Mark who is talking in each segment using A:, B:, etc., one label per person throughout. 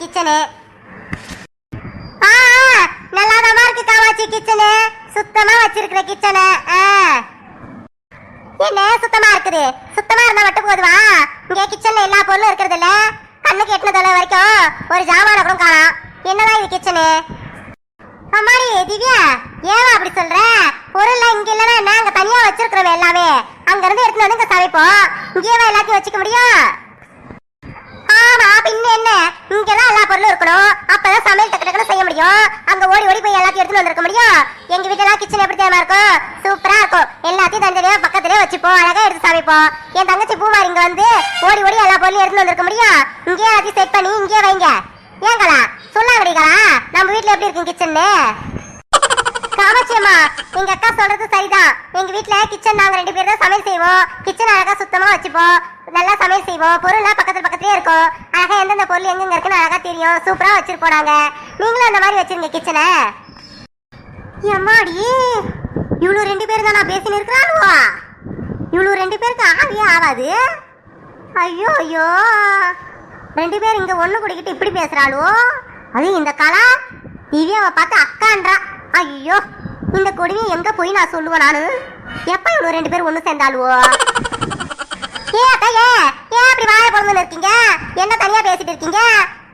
A: Kitchen. ஆ நல்லாதாமா இருக்கு Kamakshi kitchen. சுத்தமா வச்சிருக்கிற கிச்சனு. ஆ. என்ன சுத்தமா இருக்குது? சுத்தமா இருந்தா மட்டும் போதுவா இங்க கிச்சன்ல எல்லா பொருளும் இருக்கிறது இல்ல? கண்ணுக்கு எட்டின தொலை வரைக்கும் ஒரு ஜாமான கூட காணோம். என்னதான் இது கிச்சனு? அம்மாடி திவ்யா ஏன் அப்படி சொல்ற? பொருள்லாம் இங்க இல்லனா என்ன? அங்க தனியா வச்சிருக்கிறோம் எல்லாமே. அங்க இருந்து எடுத்துட்டு வந்து இங்க சமைப்போம். இங்கேயே எல்லாத்தையும் வச்சுக்க முடியும்? ஆமா பின்ன என்ன? இங்கதான் எல்லா பொருளும் இருக்கணும். அப்பதான் சமையல் டக்கு டக்குனு செய்ய முடியும். அங்க ஓடி ஓடி போய் எல்லாத்தையும் எடுத்துட்டு வந்திருக்க முடியும். எங்க வீட்டுல கிச்சன் எப்படி தெரியுமா இருக்கும்? சூப்பரா இருக்கும். எல்லாத்தையும் தனித்தனியா பக்கத்துலயே வச்சுப்போம். அழகா எடுத்து சமைப்போம். என் தங்கச்சி பூமாரி இங்க வந்து ஓடி ஓடி எல்லா பொருளையும் எடுத்துட்டு வந்திருக்க முடியும். இங்கேயே எல்லாத்தையும் செட் பண்ணி இங்கேயே வைங்க. ஏங்களா சொல்லாங்கடிகளா நம்ம வீட்டுல எப்படி இருக்கும் கிச்சன்னு காமாட்சியம்மா எங்க அக்கா சொல்றது சரிதான். எங்க வீட்டுல கிச்சன் நாங்க ரெண்டு பேரும் தான் சமையல் செய்வோம். கிச்சன் அழகா சுத்தமா வச்சுப்போம். நல்லா சமையல் செய்வோம். பொருள்லாம் பக்கத்துல பக்கத்துலயே இருக்கும். அழகா எந்தெந்த பொருள் எங்கெங்க இருக்குன்னு அழகா தெரியும். சூப்பரா வச்சிருப்போம் நாங்க நீங்களும் அந்த மாதிரி வச்சிருங்க கிச்சனை எம்மாடி? இவ்வளவு ரெண்டு பேரும் தான் நான் பேசின்னு இருக்கிறானுவா? இவ்வளவு ரெண்டு பேருக்கு ஆவியே ஆகாது? ஐயோ ஐயோ. ரெண்டு பேர் இங்க ஒண்ணு குடிக்கிட்டு இப்படி பேசுறாளோ அது இந்த கலா. திவ்யாவை பார்த்து அக்கான்றா. ஐயோ இந்த கொடுமையை எங்க போய் நான் சொல்லுவேன் நானு? எப்ப இவ்வளவு ரெண்டு பேரும் ஒண்ணு சேர்ந்தாளுவோ? ஏ அக்கா ஏ ஏன் அப்படி வாய பொழுதுன்னு இருக்கீங்க? என்ன தனியா பேசிட்டு இருக்கீங்க?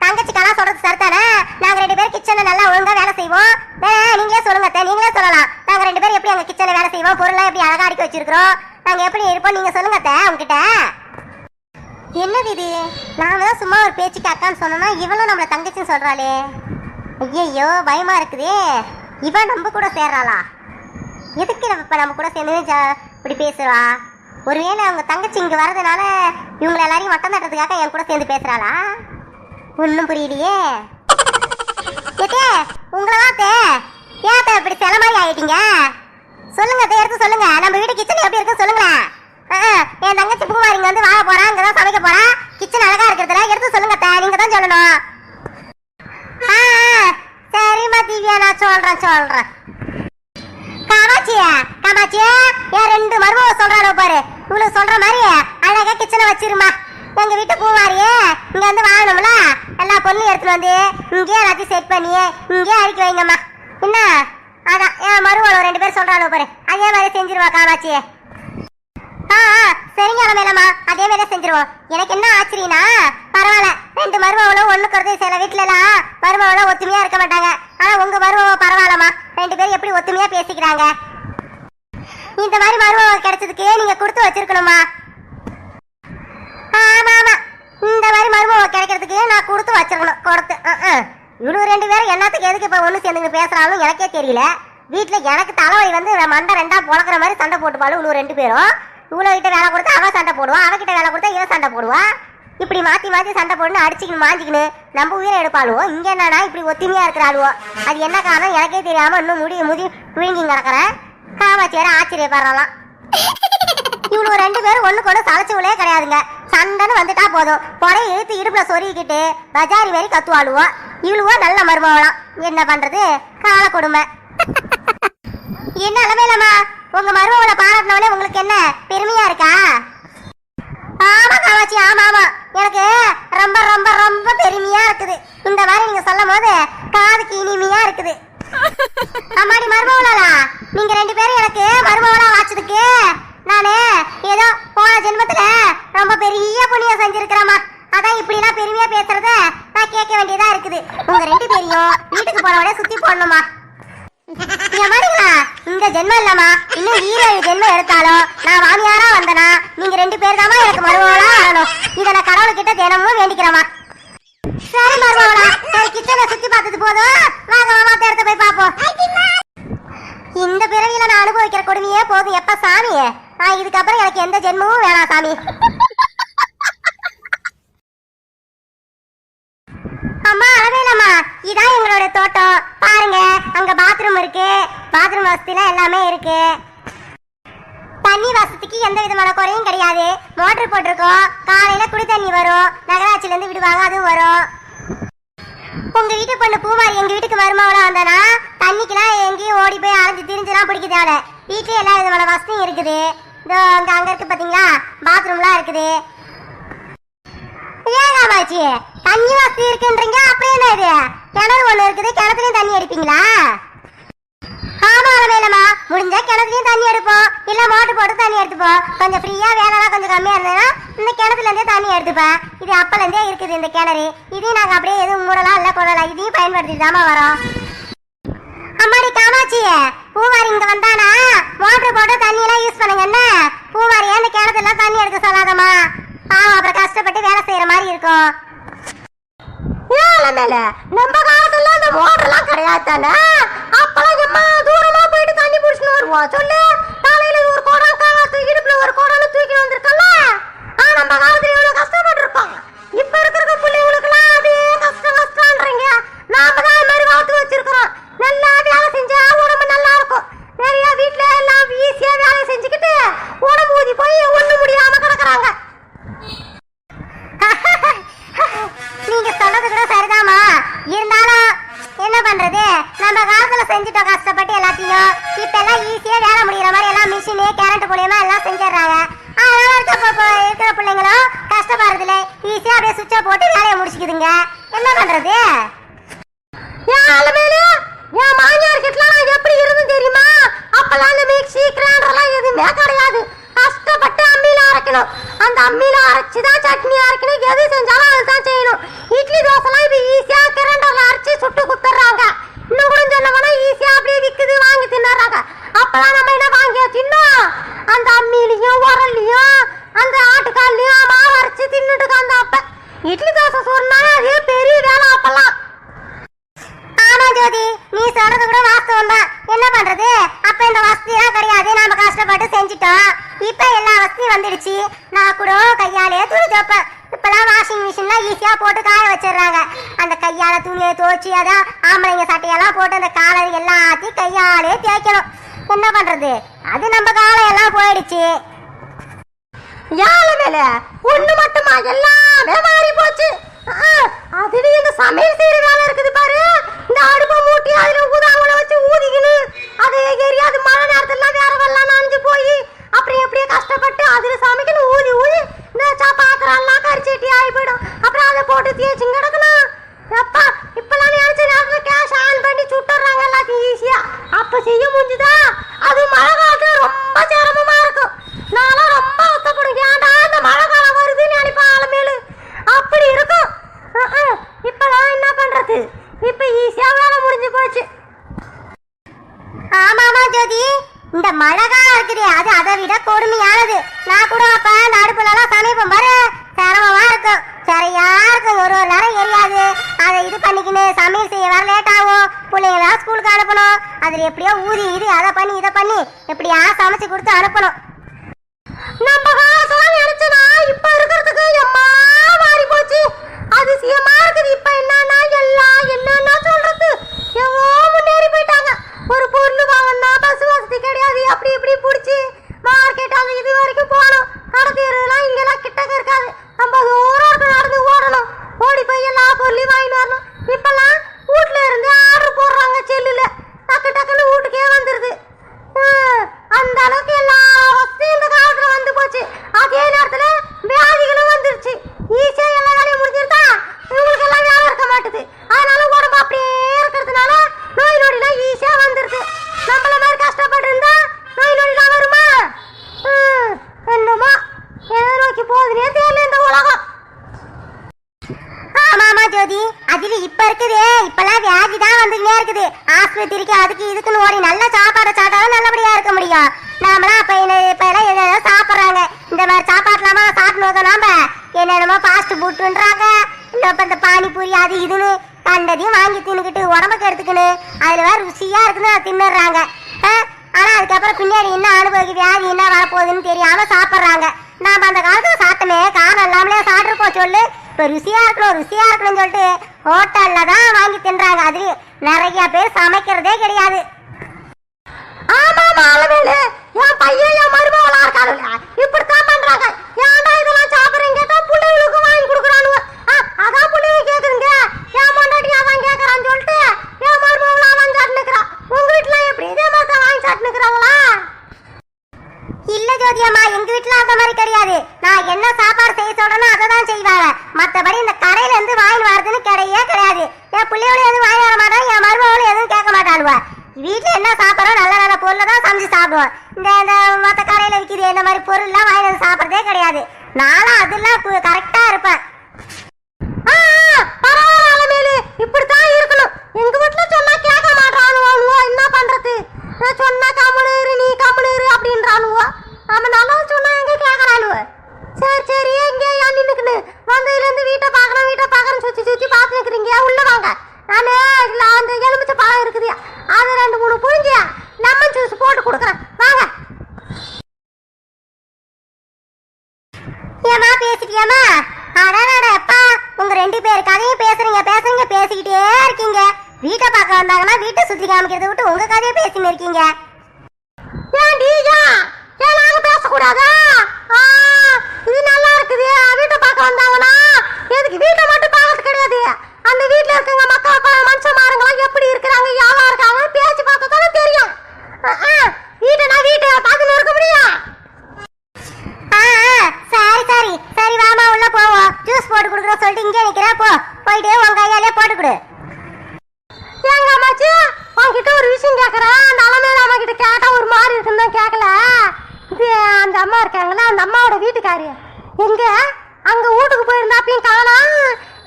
A: தங்கச்சி கலா சொல்றது சரிதானே? நாங்க ரெண்டு பேரும் கிச்சன்ல நல்லா ஒழுங்கா வேலை செய்வோம். வேணா நீங்களே சொல்லுங்க அத்தை, நீங்களே சொல்லலாம். நாங்க ரெண்டு பேரும் எப்படி அங்க கிச்சன்ல வேலை செய்வோம்? பொருளை எப்படி அழகா அடுக்கி வச்சிருக்கிறோம்? நாங்க எப்படி இருப்போம்? நீங்க சொல்லுங்க அத்தை உங்ககிட்ட. என்னது இது நாம தான் சும்மா ஒரு பேச்சுக்கு அக்கான்னு சொன்னோம்னா இவளும் நம்மள தங்கச்சின்னு சொல்கிறாளே ஐயையோ பயமா இருக்குதே. இவன் நம்ம கூட சேர்றாளா? எதுக்கு நம்ம இப்போ நம்ம கூட சேர்ந்து ஜா- இப்படி பேசுகிறா ஒருவேளை அவங்க தங்கச்சி இங்கே வர்றதுனால இவங்களை எல்லாரையும் வட்டம் தட்டுறதுக்காக என் கூட சேர்ந்து பேசுகிறாளா ஒன்றும் புரியலையே. ஏத்தே உங்களை வாத்தே. ஏத்த இப்படி சில மாதிரி ஆயிட்டீங்க. சொல்லுங்க அத்தை, எடுத்து சொல்லுங்க. நம்ம வீட்டு கிச்சன் எப்படி இருக்கு சொல்லுங்களேன். ஆ, ஆ, என் தங்கச்சி பூமாரிங்க வந்து வாழ போறா அங்கே தான் சமைக்க போறா. கிச்சன் அழகா இருக்கிறதுல எடுத்து சொல்லுங்க அத்தை, நீங்க தான் சொல்லணும். ஆ, ஆ, சரிம்மா திவ்யா நான் சொல்றேன் சொல்றேன். காமாட்சி காமாட்சி என் ரெண்டு மருமக சொல்றாளோ பாரு. உங்களுக்கு சொல்ற மாதிரி அழகா கிச்சனை வச்சிருமா எங்க வீட்டு பூமாரியே இங்க வந்து வாழணும்ல எல்லா பொண்ணும் எடுத்துட்டு வந்து இங்கேயே எல்லாத்தையும் செட் பண்ணி இங்கேயே அடிக்க வைங்கம்மா. என்ன? அதான் என் மருமகள் ரெண்டு பேர் சொல்றாங்க பாரு. அதே மாதிரி செஞ்சிருவா காமாட்சி ஆ ஆ, சரிங்க அலமேலம்மா. அதே மாதிரி செஞ்சிருவோம். எனக்கு என்ன ஆச்சரியனா பரவாயில்ல. ரெண்டு மருமகளும் ஒண்ணுக்கிறது சில வீட்டுல எல்லாம் மருமகளும் ஒத்துமையா இருக்க மாட்டாங்க. ஆனா உங்க மருமக பரவாயில்லம்மா. ரெண்டு பேரும் எப்படி ஒத்துமையா பேசிக்கிறாங்க? இந்த மாதிரி மருமக கிடைச்சதுக்கு நீங்க கொடுத்து வச்சிருக்கணுமா? ஆமா ஆமா இந்த மாதிரி மருமக கிடைக்கிறதுக்கு நான் கொடுத்து வச்சிருக்கணும். கொடுத்து அஹ், இவ்வளவு ரெண்டு பேரும் என்னத்துக்கு எதுக்கு இப்ப ஒண்ணு சேர்ந்து பேசுறாலும் எனக்கே தெரியல. வீட்டுல எனக்கு தலைவலி வந்து மண்டை ரெண்டா புழக்கிற மாதிரி சண்டை போட்டுப்பாலும் இவ்வளவு ரெண்டு பேரும். இவ்வளவு கிட்ட வேலை கொடுத்தா அவன் சண்டை போடுவா அவகிட்ட வேலை கொடுத்தா இவன் சண்டை போடுவா. இப்படி மாத்தி மாத்தி சண்டை போடணும் அடிச்சுக்கணும் மாஞ்சிக்கணும் நம்ம உயிரை எடுப்பாளுவோ இங்க என்னன்னா இப்படி ஒத்துமையா இருக்கிறாளுவோ? அது என்ன காரணம்? எனக்கே தெரியாம இன்னும் முடி முடி புழுங்கி கிடக்குறேன். காமாட்சி ஆச்சரியப்படுறலாம் இவ்வளோ ரெண்டு பேரும் ஒண்ணுக்கு ஒண்ணு சளைச்சவளே கிடையாதுங்க. சண்டைன்னு வந்துட்டா போதும். புடைய இழுத்து இடுப்புல சொருகிக்கிட்டு பஜாரி வரி கத்துவாளுவோ. இவ்வளவோ நல்ல மருமகளாம் என்ன பண்றது? கால கொடுமை. என்ன அளவேலம்மா உங்க மருமகளை பாராட்டினவனே உங்களுக்கு என்ன? பெருமையா இருக்கா? ஆமா காமாட்சி ஆமா ஆமா. எனக்கு ரொம்ப ரொம்ப ரொம்ப பெருமையா இருக்குது. இந்த மாதிரி நீங்க சொல்லும் போது காதுக்கு இனிமையா இருக்குது. அம்மாடி மருமவளா நீங்க ரெண்டு பேரும் எனக்கு மருமவளா வாச்சதுக்கு நானு ஏதோ போன ஜென்மத்துல ரொம்ப பெரிய புண்ணியம் செஞ்சிருக்கிறேம்மா. அதான் இப்படி எல்லாம் பெருமையா பேசுறத நான் கேட்க வேண்டியதா இருக்குது. உங்க ரெண்டு பேரையும் வீட்டுக்கு போனவனே சுத்தி போடணுமா? இந்த ஜென்மம் இல்லம்மா. இன்னும் ஈரோடு ஜென்மம் எடுத்தாலும் நான் மாமியாரா வந்தனா நீங்க ரெண்டு பேர் தாமா எனக்கு மருமகளா வரணும் இதை நான் கடவுள்கிட்ட தினமும் வேண்டிக்கிறேம்மா. சரி மருமகளா சரி கிச்சனை சுத்தி பார்த்தது போதும். வாங்க மாமா தேர்த்த போய் பாப்போம் இந்த பிறவியில நான் அனுபவிக்கிற கொடுமையே போதும் எப்ப சாமி இதுக்கப்புறம் எனக்கு எந்த ஜென்மமும் வேணாம் சாமி. அம்மா அழவேலம்மா. இதான் எங்களோட தோட்டம். பாருங்க அங்க பாத்ரூம் இருக்கு. பாத்ரூம் வசதியில எல்லாமே இருக்கு. தண்ணி வசதிக்கு எந்த விதமான குறையும் கிடையாது. மோட்டர் போட்டிருக்கோம். காலையில குடி தண்ணி வரும். நகராட்சியில இருந்து விடுவாங்க அதுவும் வரும். உங்க வீட்டு பொண்ணு பூமாரி எங்க வீட்டுக்கு மருமகளா வந்தானா? தண்ணிக்கெல்லாம் எங்கேயும் ஓடி போய் அலைஞ்சு திரிஞ்சுலாம் பிடிக்க தேவை வீட்லயே எல்லா விதமான வசதியும் இருக்குது. இதோ அங்க அங்கே இருக்கு பாத்தீங்களா? பாத்ரூம்லாம் இருக்குது. ஏன் காமாட்சி தண்ணி வசதி இருக்குன்றீங்க? அப்படியே என்ன இது? கிணறு ஒண்ணு இருக்குது கிணத்துலயும் தண்ணி எடுப்பீங்களா ஆமா வேலம்மா. முடிஞ்சா கிணத்துலயும் தண்ணி எடுப்போம். இல்ல மோட்டர் போட்டு தண்ணி எடுத்துப்போம். கொஞ்சம் ஃப்ரீயா வேலைலாம் கொஞ்சம் கம்மியா இருந்ததுன்னா இந்த கிணத்துல இருந்தே தண்ணி எடுத்துப்பேன். இது அப்பல இருந்தே இருக்குது இந்த கிணறு. இதையும் நாங்க அப்படியே எதுவும் மூடலாம் இல்ல கொள்ளலாம் இதையும் பயன்படுத்திட்டு தாமா வரோம். பூவாரி இங்க வந்தானா? மோட்டர் போட்டு தண்ணி எல்லாம் யூஸ் பண்ணுங்க என்ன? பூவாரி அந்த கிணத்துல தண்ணி எடுக்க சொல்லாதமா பாவம் அப்புறம் கஷ்டப்பட்டு வேலை செய்யற மாதிரி இருக்கும்.
B: நம்ம காலத்துல இந்த மோட்டர்லாம் கிடையாது தானே? அப்பெல்லாம் எம்மா தூரமா போயிட்டு தண்ணி புடிச்சுன்னு வருவோம் சொல்லு தலையில ஒரு குடம் காசு இடுப்புல ஒரு குடம்னு தூக்கி வந்திருக்கல நம்ம காலத்துல எவ்வளவு கஷ்டப்பட்டு இருப்போம் இப்ப இருக்கிற பிள்ளைங்களுக்குலாம் அதே கஷ்டம் கஷ்டம்ன்றீங்க. நாம தான் இது மாதிரி வாழ்த்து வச்சிருக்கிறோம். நல்லா வேலை செஞ்சா உடம்பு நல்லா இருக்கும் நிறைய வீட்ல எல்லாம் ஈஸியா வேலை செஞ்சுக்கிட்டு உடம்பு ஊதி போய் ஒண்ணு முடியாம கிடக்குறாங்க
A: நீங்க சொல்றது கூட சரிதாம்மா இருந்தாலும் என்ன பண்றது நம்ம காலத்துல செஞ்சுட்டோம் கஷ்டப்பட்டு எல்லாத்தையும் இப்ப எல்லாம் ஈஸியா வேலை முடியற மாதிரி எல்லாம் மிஷினு கரண்ட் மூலியமா எல்லாம் செஞ்சிடறாங்க அதனால இருக்க ப- ப- இருக்கிற பிள்ளைங்களும் கஷ்டப்படுறது இல்லை ஈஸியா அப்படியே சுவிட்சை போட்டு வேலையை முடிச்சுக்குதுங்க என்ன பண்றது
B: என் அலமேலு, என் மாமியார் கிட்டலாம் நான் எப்படி இருந்தேன் தெரியுமா அப்பெல்லாம் எதுவுமே கிடையாது. கஷ்டப்பட்டு அம்மியில அரைக்கணும். அந்த அம்மியில அரைச்சு தான் சட்னி அரைக்கணும். எது செஞ்சாலும் அதுதான் செய்யணும். இட்லி தோசைலாம் இப்போ ஈஸியா கிரைண்டர்ல அரைச்சு சுட்டு குத்துறாங்க. இன்னும் கூட சொன்னோம்னா ஈஸியா அப்படியே விக்குது வாங்கி தின்னுறாங்க. அப்பெல்லாம் நம்ம என்ன வாங்கி தின்னோம் அந்த அம்மிலையும் உரல்லையும் அந்த ஆட்டுக்கால்லையும் மாவு அரைச்சு தின்னுட்டு அந்த அப்ப இட்லி தோசை சொன்னா அதே பெரிய வேலை அப்பெல்லாம்
A: ஆமா ஜோதி நீ சொல்றது கூட வாஸ்தவம் தான் என்ன பண்றது அப்ப இந்த வசதி எல்லாம் கிடையாது நாம கஷ்டப்பட்டு செஞ்சுட்டோம் இப்ப எல்லா வசதியும் நான் கூட கையாலே துணி துவைப்பேன். இப்பெல்லாம் வாஷிங் மிஷின்ல ஈஸியா போட்டு காய வச்சிடுறாங்க. அந்த கையால துணியை துவைச்சி அதான் ஆம்பளைங்க சட்டையெல்லாம் போட்டு அந்த காலர் எல்லாத்தையும் கையாலே தேய்க்கணும். என்ன பண்றது? அது நம்ம காலம் எல்லாம் போயிடுச்சு.
B: யாழ ஒண்ணு மட்டுமா? எல்லாமே மாறி போச்சு. அதுவே இந்த சமையல் செய்யறதால இருக்குது பாரு. இந்த அடுப்பை மூட்டி அதுல ஊதாங்குல வச்சு ஊதிக்கின்னு அது எரி அது மழை நேரத்துல வேற வெள்ளம் நனைஞ்சு போய் அப்புறம் எப்படியே கஷ்டப்பட்டு அதுல சமைக்கணும் ஊதி ஊதி இந்த சா பாத்திரம்லாம் கரிச்சட்டி ஆகி போயிடும் அப்புறம் அதை போட்டு தேய்ச்சி கிடக்கணும் எப்பா இப்பெல்லாம் நினைச்ச நேரத்துல கேஷ் ஆன் பண்ணி சுட்டுறாங்க எல்லாத்தையும் ஈஸியா அப்ப செய்ய முடிஞ்சுதா அது மழை காலத்துல ரொம்ப சிரமமா இருக்கும் நான்லாம் ரொம்ப வருத்தப்படும் ஏன்டா இந்த மழை காலம் வருதுன்னு நினைப்பேன் ஆலமேலு அப்படி இருக்கும் அஹ், அஹ். இப்பெல்லாம் என்ன பண்றது இப்ப ஈஸியா வேலை முடிஞ்சு போச்சு
A: ஆமாமா ஜோதி. இந்த மழை காலம் இருக்குது. அது அதை விட கொடுமையானது. நான் கூட அப்ப அந்த அடுப்புல சமைப்போம் பாரு. சிரமமா இருக்கும். சரியா இருக்கும் ஒரு ஒரு நேரம் எரியாது. அதை இது பண்ணிக்கின்னு சமையல் செய்ய வர லேட் ஆகும். பிள்ளைங்களாம் ஸ்கூலுக்கு அனுப்பணும். அதில் எப்படியோ ஊதி இது அதை பண்ணி இதை பண்ணி எப்படியா சமைச்சு கொடுத்து அனுப்பணும்.
B: நம்ம காலத்தெல்லாம் நினைச்சனா இப்ப இருக்கிறதுக்கு எம்மா மாறி போச்சு. அதிசயமா இருக்குது. இப்ப என்னன்னா எல்லாம் என்னன்னா சொல்றது? எவ்வளோ ஒரு பொருள் வாங்கினா பஸ் வசதி கிடையாது அப்படி இப்படி பிடிச்சி மார்க்கெட் அது இது வரைக்கும் போகணும் கடை தெருலாம் இங்கெல்லாம் கிட்டக்க இருக்காது நம்ம தூரம் இருக்கு நடந்து ஓடணும் ஓடி போய் எல்லா பொருளையும் வாங்கிட்டு வரணும் இப்பெல்லாம் வீட்ல இருந்து ஆர்டர் போடுறாங்க செல்லுல டக்கு டக்குன்னு வீட்டுக்கே வந்துருது ஹம், அந்த அளவுக்கு எல்லா வசதியும் இந்த காலத்துல வந்து போச்சு அதே நேரத்துல வியாதிகளும் வந்துருச்சு ஈஸியா எல்லா வேலையும் முடிஞ்சிருந்தா இவங்களுக்கு எல்லாம் வேலை இருக்க மாட்டுது அதனால உடம்பு அப்படியே இருக்கிறதுனால நோய் நொடிலாம் ஈஸியா வந்துருது நம்மள மாதிரி கஷ்டப்பட்டு இருந்தா நோய் நொடிலாம் வருமா ஹம், என்னமோ எதை நோக்கி போகுதுன்னே தெரியல இந்த உலகம்
A: ஆமாமா ஜோதி அதுல இப்ப இருக்குது இப்பெல்லாம் வியாதி தான் வந்துட்டே இருக்குது ஆஸ்பத்திரிக்கு அதுக்கு இதுக்குன்னு ஓடி நல்ல சாப்பாடு சாப்பிட்டாலும் நல்லபடியா இருக்க முடியும். நாமளாம் அப்ப என்ன இப்ப எல்லாம் எதாவது சாப்பிடுறாங்க. இந்த மாதிரி சாப்பாடுலாமா சாப்பிட்டு நாம என்னென்னமோ ஃபாஸ்ட் ஃபுட்டுன்றாங்க இந்த இந்த பானிபூரி அது இதுன்னு கண்டதையும் வாங்கி தின்னுக்கிட்டு உடம்புக்கு எடுத்துக்கின்னு அதுல வேற ருசியா இருக்குன்னு அதை தின்னுடுறாங்க. ஆனா அதுக்கப்புறம் பின்னாடி என்ன அனுபவிக்க வியாதி என்ன வரப்போகுதுன்னு தெரியாம சாப்பிடுறாங்க. நாம அந்த காலத்துல சாப்பிட்டோமே காரணம் இல்லாமலே சாப்பிட்டுருப்போம் சொல்லு. இப்ப ருசியா இருக்கணும் ருசியா இருக்கணும்னு சொல்லிட்டு ஹோட்டல்ல தான் வாங்கி தின்றாங்க. அது நிறைய பேர் சமைக்கிறதே கிடையாது.
B: ஆமா அளவேலு என் பையன் என் மருமகளா இருக்கானுங்க இப்படித்தான் பண்றாங்க. ஏன்டா இதெல்லாம் சாப்பிடுறீங்க? கேட்டா பிள்ளைகளுக்கு வாங்கி கொடுக்குறானுங்க. அதான் பிள்ளைங்க கேக்குதுங்க. என் பொண்டாட்டி அதான் கேக்குறான்னு சொல்லிட்டு என் மருமகளா அதான் சாப்பிட்டுக்கிறா உங்க வீட்டுல எப்படி இதே மாதிரி தான் வாங்கி சாப்பிட்டுக்கிறாங்களா
A: இல்ல ஜோதியம்மா எங்க வீட்டுல அந்த மாதிரி கிடையாது. நான் என்ன சாப்பாடு செய்ய சொல்றேனோ அதை தான் செய்வாங்க. மத்தபடி இந்த கடையில இருந்து வாங்கி வரதுன்னு கிடையவே கிடையாது. என் பிள்ளைகளும் எதுவும் வாங்கி வர மாட்டான் என் மருமகளும் எதுவும் கேட்க மாட்டாளுவ. வீட்டுல என்ன சாப்பிட்றோம் நல்ல நல்ல பொருளை தான் சமைச்சு சாப்பிடுவோம். இந்த இந்த மற்ற கடையில விற்கிது இந்த மாதிரி பொருள்லாம் வாங்கி வந்து சாப்பிட்றதே கிடையாது. நானும் அதெல்லாம் கரெக்டா இருப்பேன்.
B: இப்படித்தான் இருக்கணும். எங்க வீட்டுல சொன்னா கேட்க மாட்டானுவோ என்ன பண்றது? சொன்னா இரு அப்படின்றானுவோ அவன் நல்லா சொன்னா எங்க கேட்கறானுவ சரி சரி எங்க ஏன் நின்னுக்குன்னு வந்ததுல வீட்டை பார்க்கணும் வீட்டை பார்க்கணும் சுற்றி சுற்றி பார்த்து நிக்கிறீங்க உள்ள வாங்க நானு இல்ல அந்த எலுமிச்சை பழம் இருக்குது அது ரெண்டு மூணு புழிஞ்சு லெமன் ஜூஸ் போட்டு கொடுக்குறேன் வாங்க
A: ஏமா பேசிட்டியாமா அடாடா அப்பா உங்க ரெண்டு பேர் கதையும் பேசுறீங்க பேசுறீங்க பேசிக்கிட்டே இருக்கீங்க வீட்டை பார்க்க வந்தாங்கன்னா வீட்டை சுற்றி காமிக்கிறத விட்டு உங்க கதையை பேசின்னு இருக்கீங்க
B: ஏன் டீஜா ஏன் நாங்க பேசக்கூடாதா ஆ, இது நல்லா இருக்குது வீட்டை பார்க்க வந்தாங்கன்னா எதுக்கு வீட்டை மட்டும் பார்க்கறது கிடையாது அந்த வீட்ல இருக்கவங்க மக்கள் ப- மனுஷமாருங்களாம் எப்படி இருக்கிறாங்க யாவா இருக்காங்க பேச்சு பார்த்தா தானே தெரியும் ஆ, ஆ, வீட்டை நான் வீட்டை பார்த்துன்னு இருக்க முடியும்
A: ஆ ஆ, சரி சரி சரி வாமா உள்ள போவோம் ஜூஸ் போட்டு கொடுக்குறோம் சொல்லிட்டு இங்கே நிக்கிறேன் போ போயிட்டு உன் கையாலே போட்டு கொடு
B: ஏங்க அம்மாச்சி உன்கிட்ட ஒரு விஷயம் கேட்குறேன் அந்த அலமேல அம்மா கிட்ட கேட்டா ஒரு மாதிரி இருக்குன்னு தான் கேட்கல இது அந்த அம்மா இருக்காங்களா? அந்த அம்மாவோட வீட்டுக்காரி. எங்க? அங்க வீட்டுக்கு போயிருந்தாப்பையும் காணா.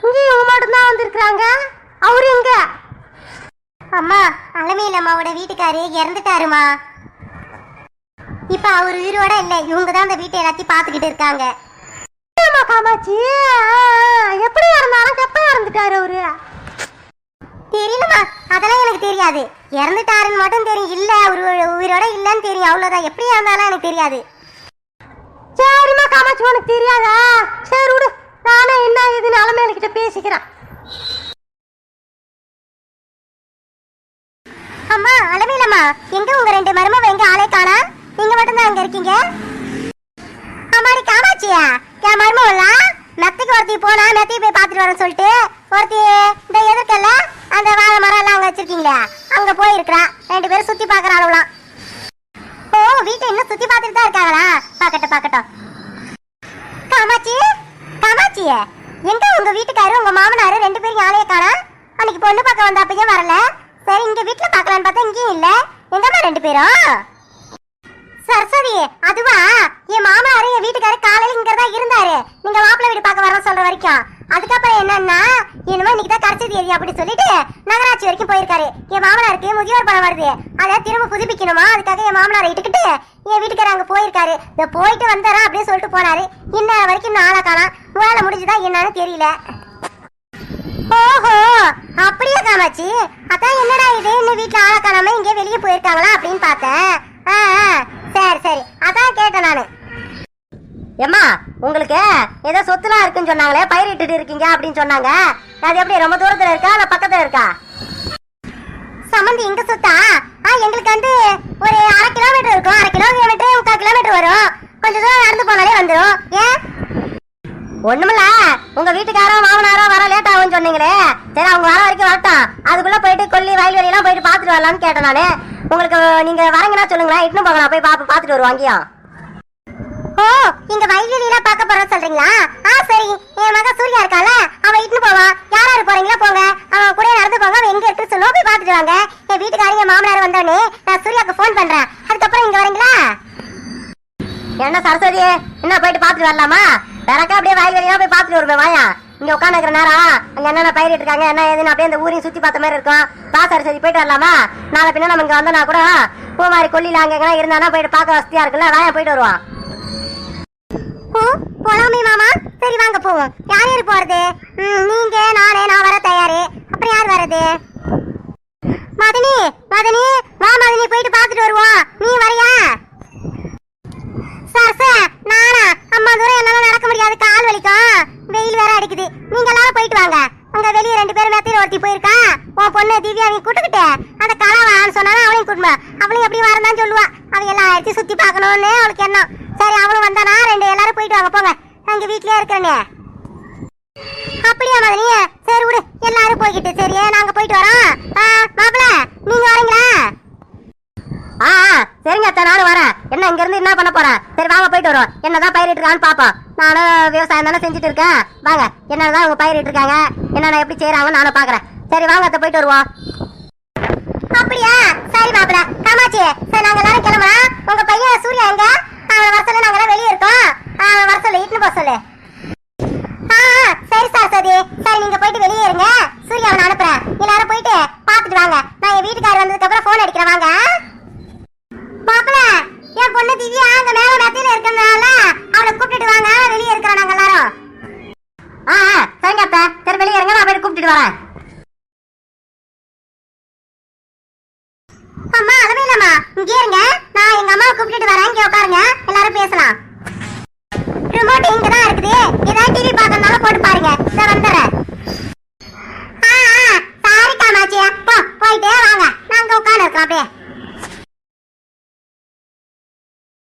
B: இங்கேயும் இவங்க மட்டும்தான் வந்திருக்கிறாங்க. அவரு எங்க?
A: அம்மா அலமையில் அம்மாவோட வீட்டுக்காரு இறந்துட்டாருமா. இப்போ அவர் உயிரோட இல்லை. இவங்க தான் அந்த வீட்டை எல்லாத்தையும் பார்த்துக்கிட்டு இருக்காங்க.
B: அம்மா காமாட்சி? எப்படி இறந்தாலும் எப்ப இறந்துட்டாரு அவரு?
A: தெரியலமா அதெல்லாம் எனக்கு தெரியாது. இறந்துட்டாருன்னு மட்டும் தெரியும். இல்லை அவர் உயிரோட இல்லைன்னு தெரியும். அவ்வளோதான் எப்படி இருந்தாலும் எனக்கு தெரியாது.
B: சரிம்மா காமாட்சி உனக்கு தெரியாதா? சரி விடு. நானே என்ன இது நிலமையில கிட்ட பேசிக்கிறேன்.
A: அம்மா அளவிலம்மா எங்க உங்க ரெண்டு மருமவ எங்க ஆளே காணா? நீங்க மட்டும் தான் அங்க இருக்கீங்க? அம்மாடி காமாட்சியா? என் மருமவல்ல மெத்தைக்கு ஒருத்தி போனா மெத்தையை போய் பார்த்துட்டு வரேன் சொல்லிட்டு ஒருத்தி இந்த எதுக்கெல்லாம் அந்த வாழை மரம் எல்லாம் அங்க வச்சிருக்கீங்களே அங்க போயிருக்கிறான் ரெண்டு பேரும் சுத்தி பார்க்கற அளவுலாம் வீட்டை இன்னும் சுத்தி பார்த்துட்டு தான் இருக்காங்களா? பாக்கட்டும் பாக்கட்டும் காமாட்சி காமாட்சி எங்க உங்க வீட்டுக்காரு உங்க மாமனாரு ரெண்டு பேரும் யாரையே காணா? அன்னைக்கு பொண்ணு பார்க்க வந்த அப்பயும் வரல. சரி இங்க வீட்டுல பாக்கலாம்னு பார்த்தா இங்கேயும் இல்ல. எங்கம்மா ரெண்டு பேரும்? சரஸ்வதி அதுவா? என் மாமனாரு என் வீட்டுக்காரு காலையில இங்க தான் இருந்தாரு. நீங்க மாப்பிள்ளை வீடு பார்க்க வர சொல்ற வரைக்கும். அதுக்கப்புறம் என்னன்னா என்னமோ இன்னைக்கு தான் கடைசி தேதி அப்படி சொல்லிட்டு நகராட்சி வரைக்கும் போயிருக்காரு. என் மாமனாருக்கு முதியோர் பணம் வருது. அதை திரும்ப புதுப்பிக்கணுமா? அதுக்காக என் மாமனாரை இட்டுக்கிட்டு என் வீட்டுக்காரர் அங்கே போயிருக்காரு. இந்த போயிட்டு வந்தாரா அப்படின்னு சொல்லிட்டு போனாரு. இன்ன வரைக்கும் இன்னும் ஆளா காணோம் வேலை முடிஞ்சுதா என்னன்னு தெரியல. ஓஹோ அப்படியே காமாச்சி அதான் என்னடா இது? இன்னும் வீட்டில் ஆளை காணாம இங்கே வெளியே போயிருக்காங்களா அப்படின்னு பார்த்தேன். ஆ ஆ, சரி சரி. அதான் கேட்டேன் நானு.
B: ஏம்மா உங்களுக்கு ஏதோ சொத்துலாம் இருக்குன்னு சொன்னாங்களே பயிரிட்டு இருக்கீங்க அப்படின்னு சொன்னாங்க. அது எப்படி ரொம்ப தூரத்துல இருக்கா இல்ல பக்கத்துல இருக்கா?
A: சம்மந்தி எங்க சுத்தா. ஆ எங்களுக்கு வந்து ஒரு அரை கிலோமீட்டர் இருக்கும். அரை கிலோமீட்டர் முக்கால் கிலோமீட்டர் வரும். கொஞ்சம் தூரம் நடந்து போனாலே வந்துடும் ஏன்?
B: ஒண்ணுமில்ல. உங்க வீட்டுக்காரோ மாமனாரோ வர லேட் ஆகும்னு சொன்னீங்களே. சரி அவங்க வர வரைக்கும் வரட்டும். அதுக்குள்ள போயிட்டு கொல்லி வயல் வெளியெல்லாம் போயிட்டு பாத்துட்டு வரலாம்னு கேட்டேன் நானு. உங்களுக்கு நீங்க வரீங்கன்னா சொல்லுங்களேன். இட்டுன்னு போகலாம் போய் பாப்ப பாத்துட்டு வருவோம். அங்கேயும்.
A: ஓ இங்க வயல்வெளியெல்லாம் பார்க்க போறோம் சொல்றீங்களா? ஆ சரி. என் மகன் சூர்யா இருக்கால அவன் இட்டு போவான் யார் யாரு போறீங்களா போங்க. அவன் கூட நடந்து போங்க அவன் எங்க இருக்கு சொல்லுவோம் போய் பார்த்துட்டு வாங்க. என் வீட்டுக்காரங்க மாமனார் வந்தோடனே நான் சூர்யாக்கு ஃபோன் பண்றேன். அதுக்கப்புறம் இங்க வரீங்களா?
B: என்ன சரஸ்வதி என்ன போயிட்டு பாத்துட்டு வரலாமா? வேறக்கா அப்படியே வயல்வெளியெல்லாம் போய் பாத்துட்டு வருவேன் வாயா. இங்க உட்காந்துக்கிற நேரம் அங்க என்னென்ன பயிரிட்டு இருக்காங்க என்ன ஏதுன்னு அப்படியே இந்த ஊரையும் சுத்தி பார்த்த மாதிரி இருக்கும். பா சரஸ்வதி போயிட்டு வரலாமா? நாளை பின்ன நம்ம இங்க வந்தோம்னா கூட பூமாரி கொல்லில அங்க எங்கன்னா இருந்தானா போயிட்டு பார்க்க வசதியா இருக்குல்ல. வாயா போயிட்டு வருவான்
A: போலாமே மாமா. சரி வாங்க போவோம். யார் யார் போறது? நீங்க நானே நான் வர தயாரு. அப்புறம் யார் வர்றது? மதனி மதனி வா மதனி போயிட்டு பார்த்துட்டு வருவோம். நீ வரியா? சார் சார் நானா? அம்மா தூரம் என்னால நடக்க முடியாது. கால் வலிக்கும். வெயில் வேற அடிக்குது. நீங்க எல்லாரும் போயிட்டு வாங்க. அங்க வெளியே ரெண்டு பேரும் மெத்தையில ஒருத்தி போயிருக்கா. உன் பொண்ணு திவ்யாவையும் கூட்டுக்கிட்டு அந்த கலாவான்னு சொன்னாலும் அவளையும் கூட்டுமா. அவளையும் எப்படி வரதான் சொல்லுவா. அவ எல்லா இடத்தையும் சுத்தி பார்க்கணும்னு அவளுக்கு எண்ணம். இங்க வீட்லயே இருக்கிறனே அப்படியா மதனி சரி விடு எல்லாரும் போய்கிட்டு. சரி நாங்க போயிட்டு வரோம்? மாப்பிள நீங்க வரீங்களா?
B: ஆ சரிங்க அத்தை நானும் வரேன். என்ன இங்க இருந்து என்ன பண்ண போறேன் சரி வாங்க போயிட்டு வரோம் என்னதான் பயிரிட்டு இருக்கான்னு பாப்போம் நானும் விவசாயம் தானே செஞ்சுட்டு இருக்கேன். வாங்க என்னதான் உங்க பயிரிட்டு இருக்காங்க என்னென்ன எப்படி செய்யறாங்கன்னு நானும் பாக்குறேன் சரி வாங்க அத்தை போயிட்டு வருவோம்.
A: அப்படியா? சரி மாப்பிள. காமாட்சி சரி நாங்க எல்லாரும் கிளம்புறோம். உங்க பையன் சூர்யா எங்க? அவனை வர சொல்லி நாங்க எல்லாம் வெளியே இருக்கோம். ஆ வர சொல்லு இட்னு போக சொல்லு. ஆ சரி சதி சரி நீங்க போயிட்டு வெளியே இருங்க. சூர்யாவை நான் அனுப்புறேன். எல்லாரும் போயிட்டு பாத்துட்டு வாங்க. நான் என் வீட்டுக்காரர் வந்ததுக்கு அப்புறம் ஃபோன் அடிக்கிறேன் வாங்க. மாப்பிள்ள என் பொண்ணு